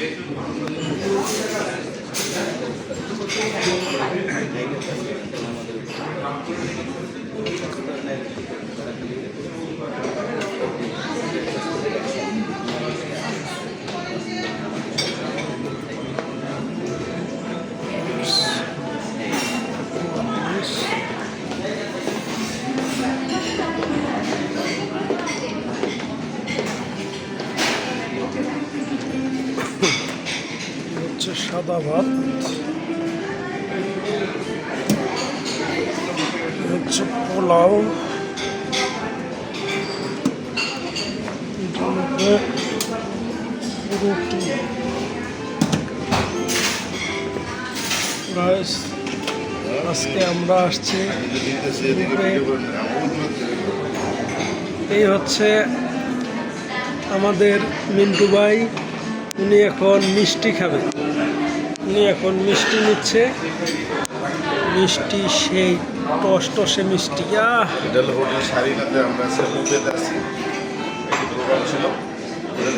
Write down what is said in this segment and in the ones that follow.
হচ্ছে সাদা ভাত হচ্ছে পোলাও। রুটি। রাইস। আজকে আমরা আসছি এই হচ্ছে আমাদের মিন্টু ভাই। উনি এখন মিষ্টি খাবে। উনি এখন মিষ্টি নিচ্ছে। মিষ্টি সেই টস টসে মিষ্টি হোটেল আমরা সেলুবেতে আছি। একটি প্রোগ্রাম ছিল হোটেল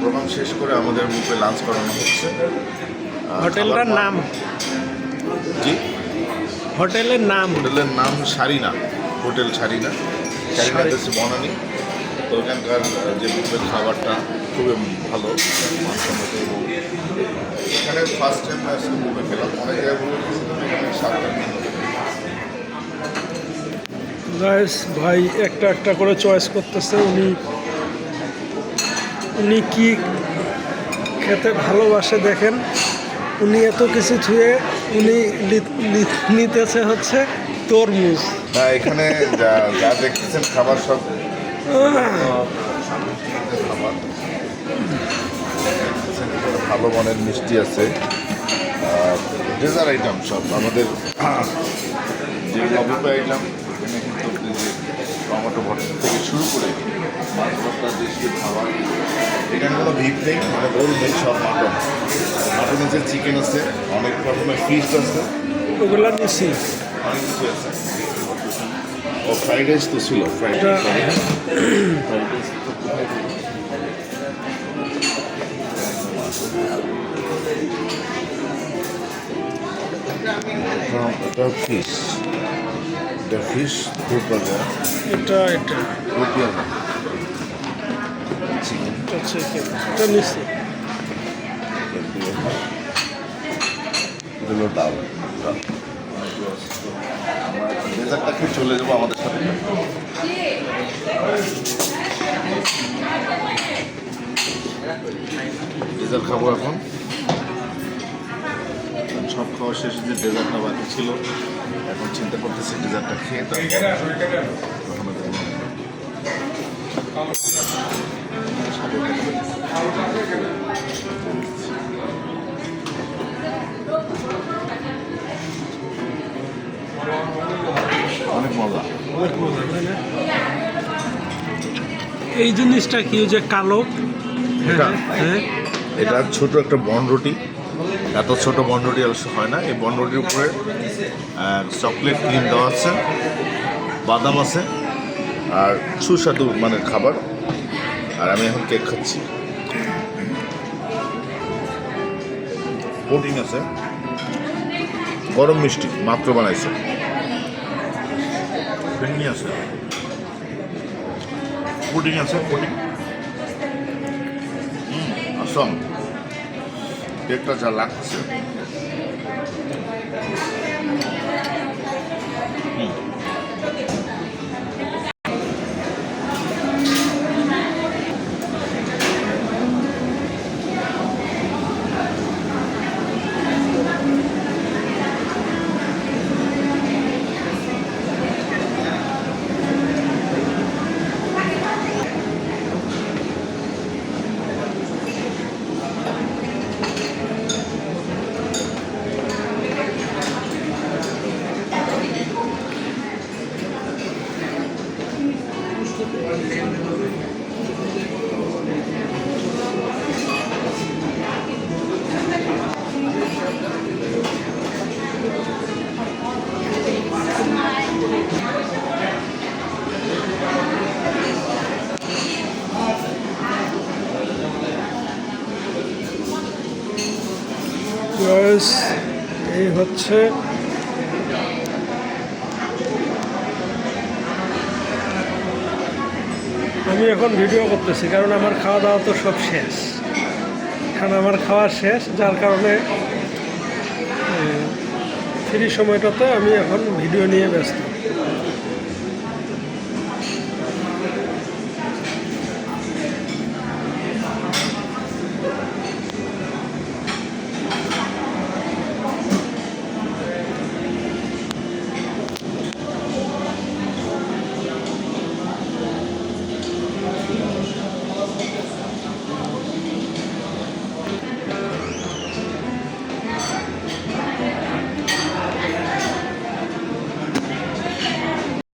প্রোগ্রাম শেষ করে আমাদের বুফে লাঞ্চ করানো হচ্ছে। হোটেলটার নাম? জি? হোটেলের নাম? হোটেলের নাম সারিনা হোটেল শারিনাতে হচ্ছে বনানি। তো ওখানকার যে বুফের খাবারটা খুবই ভালো মানসম্মত এবং এখানে ফার্স্ট টাইম আসলে খেলাম। অনেক জায়গায় রাইস ভাই একটা একটা করে চয়েস করতেছে। উনি উনি কি খেতে ভালোবাসে দেখেন। উনি এত কিছু ছুঁয়ে উনি নিতেছে হচ্ছে তরমুজ। না এখানে যা যা দেখতেছেন খাবার সব খাবার ভালো মানের মিষ্টি আছে। ডেজার্ট আইটেম সব। আমাদের যে লবিপা আইটেম এখানে কিন্তু টমেটো ভর্তা থেকে শুরু করে মাছ ভর্তা দেশীয় খাবার এখানে কোনো ভিপ নেই মানে নেই সব মাটন মাটন আছে চিকেন আছে অনেক রকমের ফিশ আছে। ওগুলা নিছি অনেক কিছু আছে। ও ফ্রাইড রাইস তো ছিল ফ্রাইড রাইস ফ্রাইড রাইস তো এটা- ফিশ এটা ফিশ খুব এটা এটা খুব ভালো চিকেন এটা চিকেন এটা নিছি হলো ডাল ডেজার্টটা খেয়ে চলে যাব আমাদের সাথে। ডেজার্ট খাব এখন। সব খাওয়া শেষে যে ডেজার্টটা বাকি ছিল। এখন চিন্তা করতেছি ডেজার্টটা খেয়ে তারপর মজা। অনেক মজা তাই না? এই জিনিসটা কি যে কালো? এটা? হ্যাঁ এটা ছোট একটা বন রুটি। এত ছোট বন রুটি অবশ্য হয় না। এই বন রুটির উপরে চকলেট ক্রিম দেওয়া আছে বাদাম আছে আর সুস্বাদু মানে খাবার। আর আমি এখন কেক খাচ্ছি। প্রোটিন আছে। গরম মিষ্টি মাত্র বানাইছে। ফিরনি আছে। পুডিং আছে পুডিং। আসাম। কেকটা যা লাগছে। এই হচ্ছে আমি এখন ভিডিও করতেছি, কারণ আমার খাওয়া দাওয়া তো সব শেষ। এখন আমার খাওয়া শেষ, যার কারণে ফ্রি সময়টাতে আমি এখন ভিডিও নিয়ে ব্যস্ত।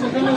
সেখানে